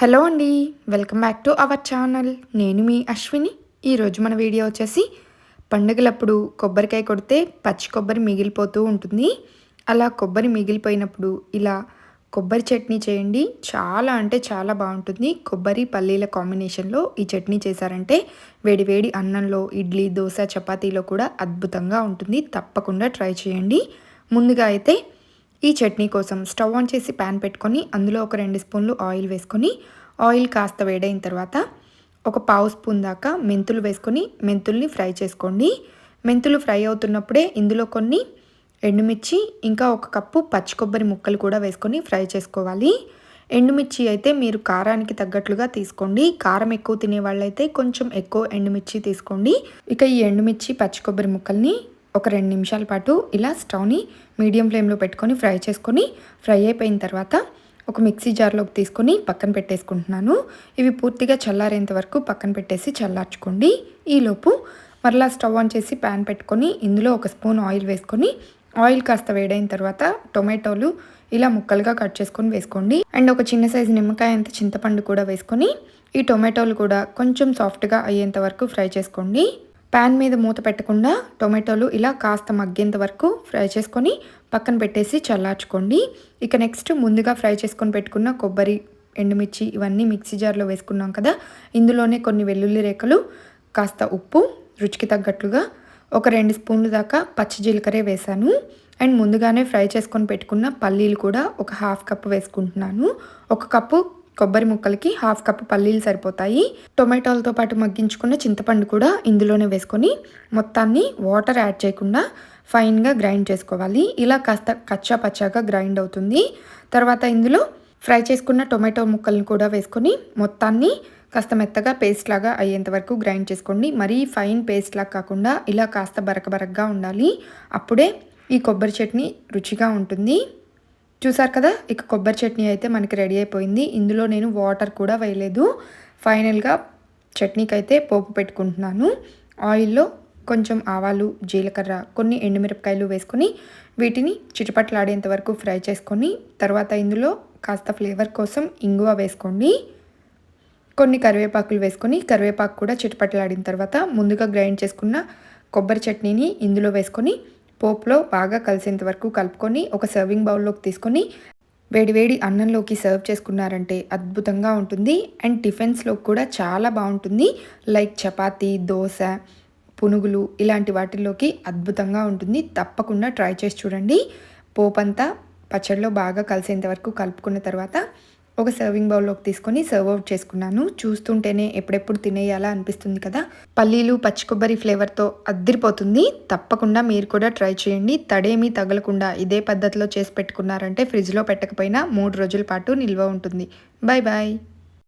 Hello అండి welcome back to our channel. నేను మీ అశ్విని. ఈరోజు మన వీడియో వచ్చేసి పండుగలప్పుడు కొబ్బరికాయ కొడితే పచ్చి కొబ్బరి మిగిలిపోతూ ఉంటుంది. అలా కొబ్బరి మిగిలిపోయినప్పుడు ఇలా కొబ్బరి చట్నీ చేయండి. చాలా అంటే చాలా బాగుంటుంది. కొబ్బరి పల్లీల కాంబినేషన్లో ఈ చట్నీ చేశారంటే వేడి వేడి అన్నంలో ఇడ్లీ దోశ చపాతీలో కూడా అద్భుతంగా ఉంటుంది. తప్పకుండా ట్రై చేయండి. ముందుగా అయితే ఈ చట్నీ కోసం స్టవ్ ఆన్ చేసి ప్యాన్ పెట్టుకొని అందులో ఒక రెండు స్పూన్లు ఆయిల్ వేసుకొని ఆయిల్ కాస్త వేడైన తర్వాత ఒక పావు స్పూన్ దాకా మెంతులు వేసుకొని మెంతుల్ని ఫ్రై చేసుకోండి. మెంతులు ఫ్రై అవుతున్నప్పుడే ఇందులో కొన్ని ఎండుమిర్చి ఇంకా ఒక కప్పు పచ్చి కొబ్బరి ముక్కలు కూడా వేసుకొని ఫ్రై చేసుకోవాలి. ఎండుమిర్చి అయితే మీరు కారానికి తగ్గట్లుగా తీసుకోండి. కారం ఎక్కువ తినే వాళ్ళైతే కొంచెం ఎక్కువ ఎండుమిర్చి తీసుకోండి. ఇక ఈ ఎండుమిర్చి పచ్చి కొబ్బరి ముక్కల్ని ఒక రెండు నిమిషాల పాటు ఇలా స్టవ్ని మీడియం ఫ్లేమ్లో పెట్టుకొని ఫ్రై చేసుకొని ఫ్రై అయిపోయిన తర్వాత ఒక మిక్సీ జార్లోకి తీసుకొని పక్కన పెట్టేసుకుంటున్నాను. ఇవి పూర్తిగా చల్లారేంత వరకు పక్కన పెట్టేసి చల్లార్చుకోండి. ఈలోపు మరలా స్టవ్ ఆన్ చేసి ప్యాన్ పెట్టుకొని ఇందులో ఒక స్పూన్ ఆయిల్ వేసుకొని ఆయిల్ కాస్త వేడైన తర్వాత టొమాటోలు ఇలా ముక్కలుగా కట్ చేసుకొని వేసుకోండి. అండ్ ఒక చిన్న సైజు నిమ్మకాయ అంత చింతపండు కూడా వేసుకొని ఈ టొమాటోలు కూడా కొంచెం సాఫ్ట్గా అయ్యేంత వరకు ఫ్రై చేసుకోండి. ప్యాన్ మీద మూత పెట్టకుండా టొమాటోలు ఇలా కాస్త మగ్గేంత వరకు ఫ్రై చేసుకొని పక్కన పెట్టేసి చల్లార్చుకోండి. ఇక నెక్స్ట్ ముందుగా ఫ్రై చేసుకొని పెట్టుకున్న కొబ్బరి ఎండుమిర్చి ఇవన్నీ మిక్సీ జార్లో వేసుకున్నాం కదా ఇందులోనే కొన్ని వెల్లుల్లి రేఖలు కాస్త ఉప్పు రుచికి తగ్గట్లుగా ఒక రెండు స్పూన్లు దాకా పచ్చి జీలకర్ర వేశాను అండ్ ముందుగానే ఫ్రై చేసుకొని పెట్టుకున్న పల్లీలు కూడా ఒక హాఫ్ కప్ వేసుకుంటున్నాను. ఒక కప్పు కొబ్బరి ముక్కలకి హాఫ్ కప్ పల్లీలు సరిపోతాయి. టొమాటోలతో పాటు మగ్గించుకున్న చింతపండు కూడా ఇందులోనే వేసుకొని మొత్తాన్ని వాటర్ యాడ్ చేయకుండా ఫైన్గా గ్రైండ్ చేసుకోవాలి. ఇలా కాస్త కచ్చా పచ్చాగా గ్రైండ్ అవుతుంది. తర్వాత ఇందులో ఫ్రై చేసుకున్న టొమాటో ముక్కలను కూడా వేసుకొని మొత్తాన్ని కాస్త మెత్తగా పేస్ట్ లాగా అయ్యేంత వరకు గ్రైండ్ చేసుకోండి. మరీ ఫైన్ పేస్ట్ లాగా కాకుండా ఇలా కాస్త బరకబరగ్గా ఉండాలి. అప్పుడే ఈ కొబ్బరి చట్నీ రుచిగా ఉంటుంది. చూసారు కదా? ఇక కొబ్బరి చట్నీ అయితే మనకి రెడీ అయిపోయింది. ఇందులో నేను వాటర్ కూడా వేయలేదు. ఫైనల్గా చట్నీకి అయితే పోపు పెట్టుకుంటున్నాను. ఆయిల్లో కొంచెం ఆవాలు జీలకర్ర కొన్ని ఎండుమిరపకాయలు వేసుకొని వీటిని చిటపట్లాడేంత వరకు ఫ్రై చేసుకొని తర్వాత ఇందులో కాస్త ఫ్లేవర్ కోసం ఇంగువ వేసుకోండి. కొన్ని కరివేపాకులు వేసుకొని కరివేపాకు కూడా చిటపట్లాడిన తర్వాత ముందుగా గ్రైండ్ చేసుకున్న కొబ్బరి చట్నీని ఇందులో వేసుకొని పోపులో బాగా కలిసేంత వరకు కలుపుకొని ఒక సర్వింగ్ బౌల్లోకి తీసుకొని వేడివేడి అన్నంలోకి సర్వ్ చేసుకున్నారంటే అద్భుతంగా ఉంటుంది. అండ్ టిఫిన్స్లో కూడా చాలా బాగుంటుంది. లైక్ చపాతీ దోశ పునుగులు ఇలాంటి వాటిల్లోకి అద్భుతంగా ఉంటుంది. తప్పకుండా ట్రై చేసి చూడండి. పోపంతా పచ్చడిలో బాగా కలిసేంత వరకు కలుపుకున్న తర్వాత ఒక సర్వింగ్ బౌల్లోకి తీసుకొని సర్వ్ అవుట్ చేసుకున్నాను. చూస్తుంటేనే ఎప్పుడెప్పుడు తినేయాలా అనిపిస్తుంది కదా. పల్లీలు పచ్చి కొబ్బరి ఫ్లేవర్తో అద్దరిపోతుంది. తప్పకుండా మీరు కూడా ట్రై చేయండి. తడేమీ తగలకుండా ఇదే పద్ధతిలో చేసి పెట్టుకున్నారంటే ఫ్రిడ్జ్లో పెట్టకపోయినా మూడు రోజుల పాటు నిల్వ ఉంటుంది. Bye bye